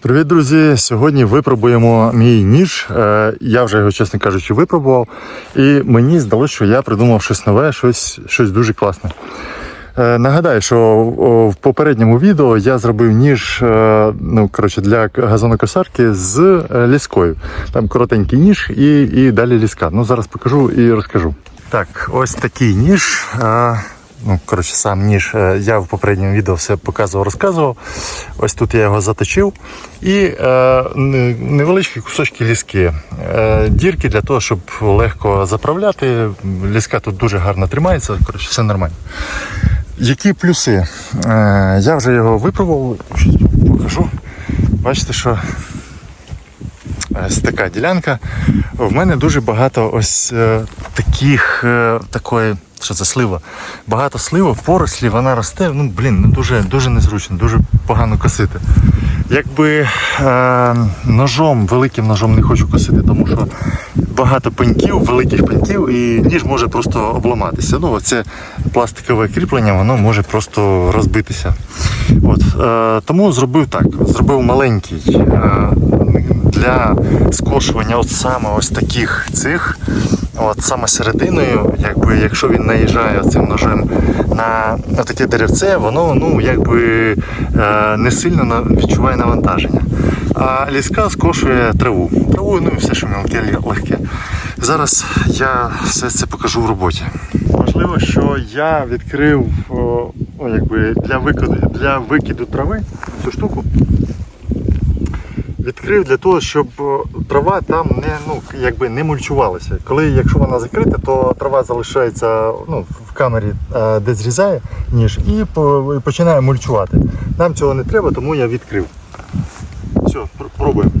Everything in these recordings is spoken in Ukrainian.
Привіт, друзі! Сьогодні випробуємо мій ніж. Е, Я вже його, чесно кажучи, випробував. І мені здалося, що я придумав щось нове, щось, щось дуже класне. Е, Нагадаю, що в попередньому відео я зробив ніж е, ну, коротше, для газонокосарки з ліскою. Там коротенький ніж і, і далі ліска. Ну, зараз покажу і розкажу. Так, ось такий ніж. Ну, коротше, сам ніж я в попередньому відео все показував, розказував. Ось тут я його заточив. І е, невеличкі кусочки ліски. Е, дірки для того, щоб легко заправляти. Ліска тут дуже гарно тримається, коротше, все нормально. Які плюси? Е, я вже його випробував, покажу. Бачите, що ось така ділянка. В мене дуже багато ось е, таких, е, такої, що це слива. Багато слива, порослі, вона росте. Ну, блін, ну дуже, дуже незручно, дуже погано косити. Якби е, ножом, великим ножом не хочу косити, тому що багато пеньків, великих пеньків, і ніж може просто обламатися. Ну, це пластикове кріплення, воно може просто розбитися. От, е, тому зробив так: зробив маленький. Е, для скошування от саме ось таких цих, от саме серединою, якби якщо він наїжджає цим ножем на таке деревце, воно ну якби е, не сильно відчуває навантаження. А ліска скошує траву. Траву, ну і все, що мілке, легке. Зараз я все це покажу в роботі. Важливо, що я відкрив о, якби для викиду, для викиду трави цю штуку відкрив для того, щоб е, трава там не, ну, якби не мульчувалася. Коли, якщо вона закрита, то трава залишається ну, в камері, е, де зрізає ніж, і починає мульчувати. Нам цього не треба, тому я відкрив. Все, пробуємо.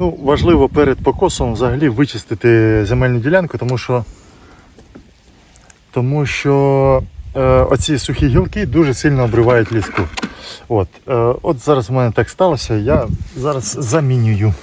Ну, важливо перед покосом взагалі вичистити земельну ділянку, тому що, тому що е, оці сухі гілки дуже сильно обривають ліску. От, е, от зараз в мене так сталося, я зараз замінюю.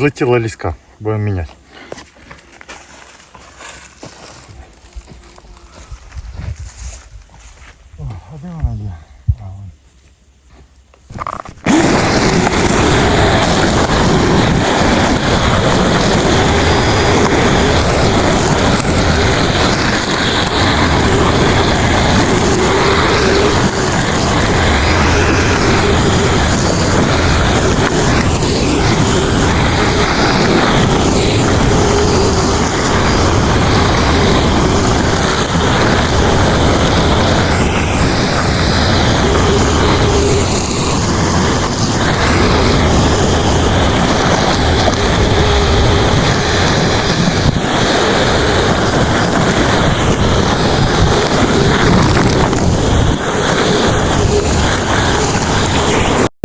Злетіла леска, будем менять. О, а де вона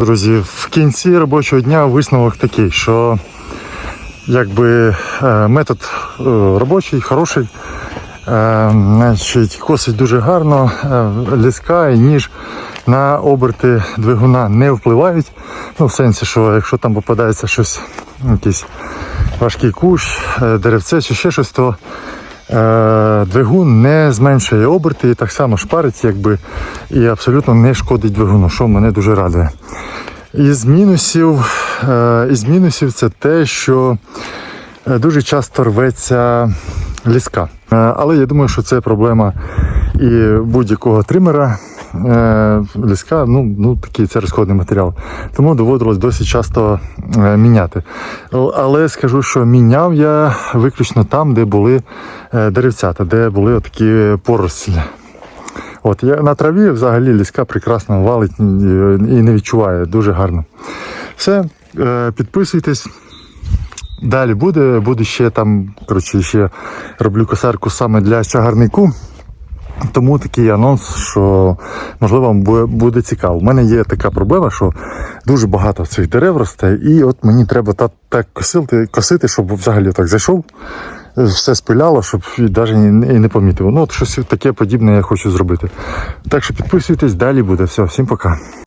Друзі, в кінці робочого дня висновок такий, що якби е, метод е, робочий, хороший, е, значить, косить дуже гарно, ліска і ніж на оберти двигуна не впливають. Ну, в сенсі, що якщо там попадається щось, якийсь важкий кущ, деревце чи ще щось, то двигун не зменшує оберти і так само шпарить, якби, і абсолютно не шкодить двигуну, що мене дуже радує. Із мінусів, е, із мінусів це те, що е, дуже часто рветься ліска. Е, Але я думаю, що це проблема і будь-якого тримера. Е, Ліска, ну, ну такий це розходний матеріал. Тому доводилось досить часто е, міняти. Але скажу, що міняв я виключно там, де були е, деревцята, де були такі порослі. От я на траві взагалі ліска прекрасно валить і не відчуває. Дуже гарно. Все, підписуйтесь. Далі буде. Буду ще там, коротше, ще роблю косарку саме для чагарнику. Тому такий анонс, що можливо вам буде цікаво. У мене є така проблема, що дуже багато цих дерев росте, і от мені треба так, так косити, косити, щоб взагалі так зайшов, все спиляло, щоб навіть і не помітив. Ну, от щось таке подібне я хочу зробити. Так що підписуйтесь, далі буде. Все, всім пока.